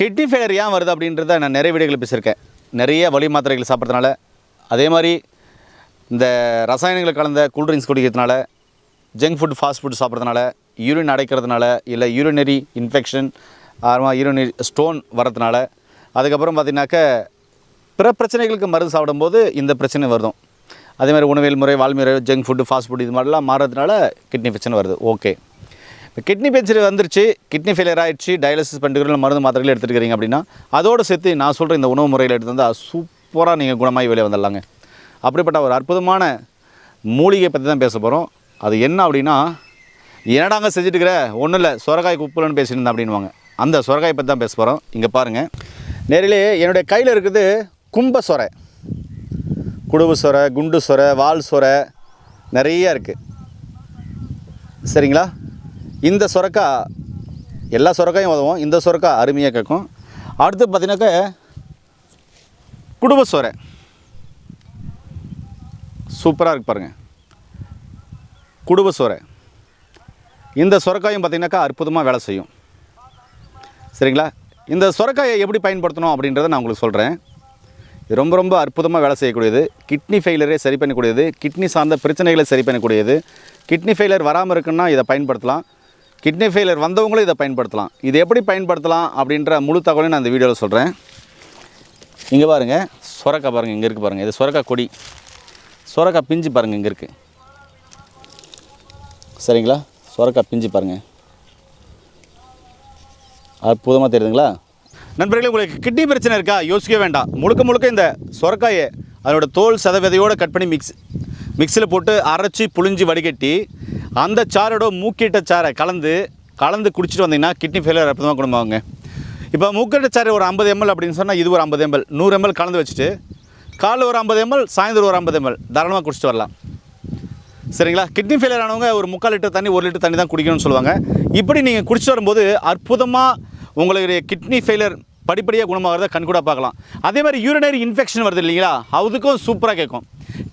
Kidney failure ஏன் வருது அப்படின்றத நான் நிறைய வீடியோகள் பேசியிருக்கேன். நிறைய வலி மாத்திரைகள் சாப்பிட்றதுனால அதே மாதிரி இந்த ரசாயனங்கள் கலந்த கூல்ட்ரிங்க்ஸ் குடிக்கிறதுனால ஜங்க் ஃபுட் ஃபாஸ்ட் ஃபுட் சாப்பிட்றதுனால யூரின் அடைக்கிறதுனால இல்லை யூரினரி இன்ஃபெக்ஷன் அப்புறமா யூரினரி ஸ்டோன் வரதுனால அதுக்கப்புறம் பார்த்திங்கனாக்க பிற பிரச்சனைகளுக்கு மருந்து சாப்பிடும்போது இந்த பிரச்சனை வருதும். அதே மாதிரி உணவியல் முறை வாழ்முறை ஜங்க் ஃபுட்டு ஃபாஸ்ட் ஃபுட் இது மாதிரிலாம் மாறதுனால கிட்னி பிரச்சனை வருது. ஓகே. இப்போ கிட்னி பிரச்சனை வந்துருச்சு கிட்னி ஃபெயிலியர் ஆகிடுச்சு டயாலிசிஸ் பண்ணுறீங்க மருந்து மாத்திரைகள் எடுத்துருக்கிறீங்க அப்படின்னா அதோடு சேர்த்து நான் சொல்கிற இந்த உணவு முறையில் எடுத்து வந்தால் சூப்பராக நீங்கள் குணமாகி வெளியே வந்துடலாங்க. அப்படிப்பட்ட ஒரு அற்புதமான மூலிகை பற்றி தான் பேச போகிறோம் அது என்ன அப்படின்னா என்னடாங்க செஞ்சுட்டு இருக்கிற ஒன்றும் இல்லை சொரக்காய் குப்புலன்னு பேசியிருந்தேன் அப்படின்வாங்க அந்த சொரக்காய் பற்றி தான் பேச போகிறோம் இங்கே பாருங்கள் நேரிலே என்னுடைய கையில் இருக்குது கும்ப சொரை. குடுவு சொரை குண்டு சொரை வால் சொரை நிறைய இருக்குது சரிங்களா? இந்த சுரக்காய் எல்லா சுரக்காயும் உதவும். இந்த சுரக்காய் அருமையாக கேட்கும். அடுத்து பார்த்தீங்கன்னாக்க குடும்ப சுரை. சூப்பராக இருக்கு பாருங்கள் குடும்ப சுரை. இந்த சுரக்காயும் பார்த்தீங்கன்னாக்கா அற்புதமாக வேலை செய்யும். சரிங்களா? இந்த சுரக்காயை எப்படி பயன்படுத்தணும் அப்படின்றத நான் உங்களுக்கு சொல்கிறேன் ரொம்ப ரொம்ப அற்புதமாக வேலை செய்யக்கூடியது. கிட்னி ஃபெயிலரே சரி பண்ணக்கூடியது. கிட்னி சார்ந்த பிரச்சனைகளை சரி பண்ணக்கூடியது. கிட்னி ஃபெயிலர் வராமல் இருக்குன்னா இதை பயன்படுத்தலாம். கிட்னி ஃபெயிலியர் வந்தவங்களும் இதை பயன்படுத்தலாம். இது எப்படி பயன்படுத்தலாம் அப்படின்ற முழு தகவலையும் நான் இந்த வீடியோவில் சொல்கிறேன் இங்கே பாருங்கள் சுரக்காய் பாருங்கள் இங்கே இருக்குது பாருங்கள் இது சுரக்காய் கொடி. சுரக்காய் பிஞ்சு பாருங்கள் இங்கே இருக்குது சரிங்களா? சுரக்காய் பிஞ்சு பாருங்கள் அற்புதமாக தெரியுதுங்களா? நண்பர்களே உங்களுக்கு கிட்னி பிரச்சனை இருக்கா? யோசிக்க வேண்டாம். முழுக்க முழுக்க இந்த சுரக்காயை அதனோட தோல் சதவீதையோடு கட் பண்ணி மிக்ஸ் மிக்ஸியில் போட்டு அரைச்சி புழிஞ்சு வடிகட்டி அந்த சாரோட மூக்கிட்ட சாரை கலந்து கலந்து குடிச்சிட்டு வந்தீங்கன்னா கிட்னி ஃபெயிலியர் தான் குணமாகுங்க இப்போ மூக்கிட்ட சாறு ஒரு ஐம்பது எம்எல் அப்படின்னு சொன்னால் இது ஒரு ஐம்பது எம்எல் நூறு எம்எல் கலந்து வச்சுட்டு காலைல ஒரு ஐம்பது எம்எல் சாயந்தரம் ஒரு ஐம்பது எம்எல் தாராளமாக குடிச்சிட்டு வரலாம். சரிங்களா? கிட்னி ஃபெயிலியர் ஆனவங்க ஒரு முக்கால் லிட்டர் தண்ணி ஒரு லிட்டர் தண்ணி தான் குடிக்கணும்னு சொல்லுவாங்க. இப்படி நீங்கள் குடிச்சிட்டு வரும்போது அற்புதமாக உங்களுடைய கிட்னி ஃபெயிலியர் படிப்படியாக குணமாகிறத கண்கூட பார்க்கலாம். அதே மாதிரி யூரினரி இன்ஃபெக்ஷன் வருது இல்லைங்களா? அதுக்கும் சூப்பராக கேட்கும்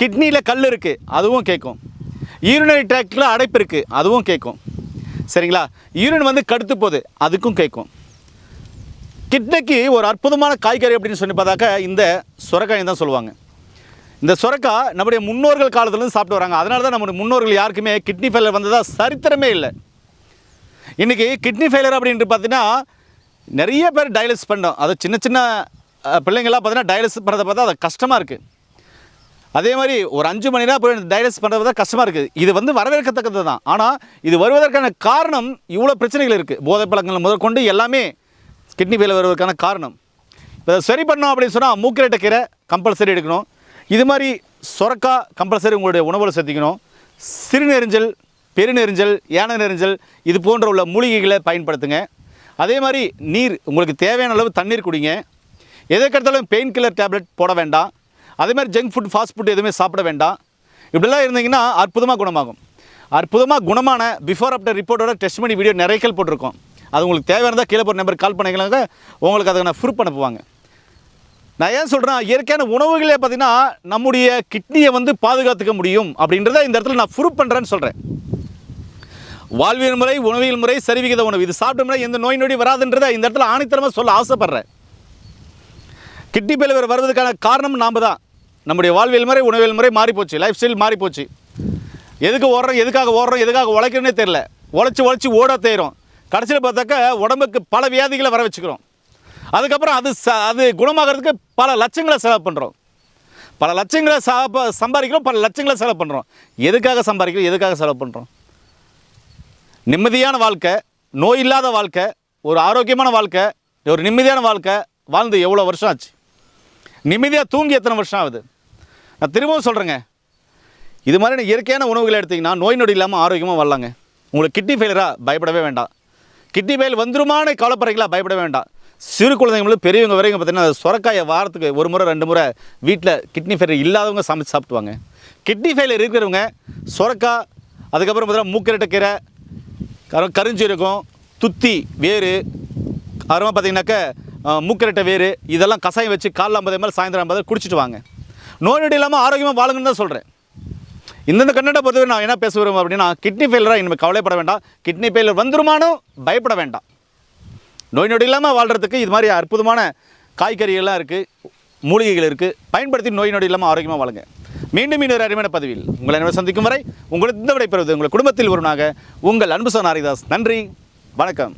கிட்னியில் கல் இருக்குது அதுவும் கேட்கும் யூரினரி ட்ராக்டில் அடைப்பு இருக்குது அதுவும் கேட்கும் சரிங்களா? யூரின் வந்து கடுத்து போகுது. அதுக்கும் கேட்கும் கிட்னிக்கு ஒரு அற்புதமான காய்கறி அப்படின்னு சொல்லி பார்த்தாக்கா இந்த சுரக்காய் தான் சொல்லுவாங்க. இந்த சுரக்காய் நம்முடைய முன்னோர்கள் காலத்துலேருந்து சாப்பிட்டு வராங்க. அதனால தான் நம்முடைய முன்னோர்கள் யாருக்குமே கிட்னி ஃபெயிலர் வந்ததா சரித்திரமே இல்லை. இன்றைக்கி கிட்னி ஃபெயிலர் அப்படின்ட்டு பார்த்தீங்கன்னா நிறைய பேர் டயலிஸ் பண்ணோம். அது சின்ன சின்ன பிள்ளைங்களாம் பார்த்தீங்கன்னா டயலிஸ் பண்ணுறதை பார்த்தா அது கஷ்டமாக இருக்குது அதே மாதிரி ஒரு அஞ்சு மணி நேரம் போய் டயாலிசிஸ் பண்ணுறது தான் கஷ்டமாக இருக்குது இது வந்து வரவேற்கத்தக்கது தான் ஆனால் இது வருவதற்கான காரணம் இவ்வளோ பிரச்சனைகள் இருக்குது போதை பழக்கங்கள் முதற்கொண்டு எல்லாமே கிட்னி ஃபெயில் வருவதற்கான காரணம். இப்போ சரி பண்ணோம் அப்படின்னு சொன்னால் மூக்கிரட்டை கீரை கம்பல்சரி எடுக்கணும். இது மாதிரி சொரக்கா கம்பல்சரி உங்களுடைய உணவில் சேர்த்திக்கணும். சிறுநெரிஞ்சல் பெருநெறிஞ்சல் யானை நெரிஞ்சல் இது போன்ற உள்ள மூலிகைகளை பயன்படுத்துங்க. அதே மாதிரி நீர் உங்களுக்கு தேவையான அளவு தண்ணீர் குடிங்க. எதற்கெடுத்தாலும் பெயின் கில்லர் டேப்லெட் போட வேண்டாம். அதே மாதிரி ஜங்க் ஃபுட் ஃபாஸ்ட் ஃபுட் எதுவுமே சாப்பிட வேண்டாம். இப்படிலாம் இருந்தீங்கன்னா அற்புதமாக குணமாகும். அற்புதமாக குணமான பிஃபோர் ஆஃப்டர் ரிப்போர்ட்டோட டெஸ்ட் பண்ணி வீடியோ நிறைய போட்டிருக்கோம். அது உங்களுக்கு தேவையானதாக கீழே போகிற நம்பர் கால் பண்ணிக்கலாங்க. உங்களுக்கு அதை நான் ப்ரூஃப் அனுப்புவாங்க. நான் ஏன் சொல்கிறேன் இயற்கையான உணவுகளே பார்த்தீங்கன்னா நம்முடைய கிட்னியை வந்து பாதுகாத்துக்க முடியும் அப்படின்றத இந்த இடத்துல நான் ப்ரூஃப் பண்ணுறேன்னு சொல்கிறேன் வாழ்வியல் முறை உணவியல் முறை சரிவிகித உணவு. இது சாப்பிட்டோம்னா எந்த நோய் நொடி வராதுன்றதை இந்த இடத்துல ஆணித்தரமாக சொல்ல ஆசைப்பட்றேன். கிட்னி ஃபெயிலியர் வர்றதுக்கான காரணம் நாம் தான். நம்முடைய வாழ்வியல் முறை உணவியல் முறை மாறிப்போச்சு. லைஃப் ஸ்டைல் மாறிப்போச்சு. எதுக்கு ஓடுறோம் எதுக்காக ஓடுறோம் எதுக்காக உழைக்கிறேனே தெரில உழைச்சி உழைச்சி ஓட தேரும். கடைசியில் பார்த்தாக்க உடம்புக்கு பல வியாதிகளை வர வச்சுக்கிறோம். அதுக்கப்புறம் அது ச அது குணமாகிறதுக்கு பல லட்சங்களை செலவு பண்ணுறோம் பல லட்சங்களை சா- சம்பாதிக்கிறோம் பல லட்சங்களை செலவு பண்ணுறோம் எதுக்காக சம்பாதிக்கிறோம் எதுக்காக செலவு பண்ணுறோம் நிம்மதியான வாழ்க்கை நோய் இல்லாத வாழ்க்கை ஒரு ஆரோக்கியமான வாழ்க்கை ஒரு நிம்மதியான வாழ்க்கை வாழ்ந்து எவ்வளோ வருஷம் ஆச்சு? நிம்மதியாக தூங்கி எத்தனை வருஷம் ஆகுது? நான் திரும்பவும் சொல்கிறேங்க இது மாதிரி இயற்கையான உணவுகளை எடுத்திங்கன்னா நோய் நொடி இல்லாமல் ஆரோக்கியமாக வரலாங்க உங்களுக்கு கிட்னி ஃபெயிலராக பயப்படவே வேண்டாம். கிட்னி ஃபெயில் வந்துருமான கவலைப்படுறீங்களா? பயப்பட வேண்டாம். சிறு குழந்தைங்களும் பெரியவங்க வரைக்கும் பார்த்தீங்கன்னா சுரக்காயை வாரத்துக்கு ஒரு முறை ரெண்டு முறை வீட்டில் கிட்னி ஃபெயில் இல்லாதவங்க சமைச்சு சாப்பிடுவாங்க கிட்னி ஃபெயில் இருக்கிறவங்க சுரக்காய் அதுக்கப்புறம் பார்த்தீங்கன்னா மூக்கரட்டக்கீரை கரு கருஞ்சீரகம் துத்தி வேறு அப்புறமா பார்த்தீங்கன்னாக்க மூக்கரட்டை வேறு இதெல்லாம் கசாயம் வச்சு காலைல ஐம்பது மேலே சாயந்தரம் ஐம்பது குடிச்சிட்டு வாங்க. நோய் நொடி இல்லாமல் ஆரோக்கியமாக வாழுங்கன்னு தான் சொல்கிறேன் இந்தந்த கண்ணடை பொறுத்தவரை நான் என்ன பேச விரும்புகிறேன் அப்படின்னா கிட்னி ஃபெயிலராக இனிமேல் கவலைப்பட வேண்டாம். கிட்னி ஃபெயிலர் வந்துருமானும் பயப்பட வேண்டாம். நோய் நொடி இல்லாமல் வாழ்கிறதுக்கு இது மாதிரி அற்புதமான காய்கறிகள்லாம் இருக்குது மூலிகைகள் இருக்குது பயன்படுத்தி நோய் நொடி இல்லாமல் ஆரோக்கியமாக வாழுங்க. மீண்டும் இன்னொரு அருமையான பதிவில் உங்களை அனைவரும் சந்திக்கும் வரை உங்களுக்கு இந்த விடைபெறுவது உங்கள் குடும்பத்தில் ஒருவனாக உங்கள் அன்பு சோன் ஹரிதாஸ் நன்றி வணக்கம்.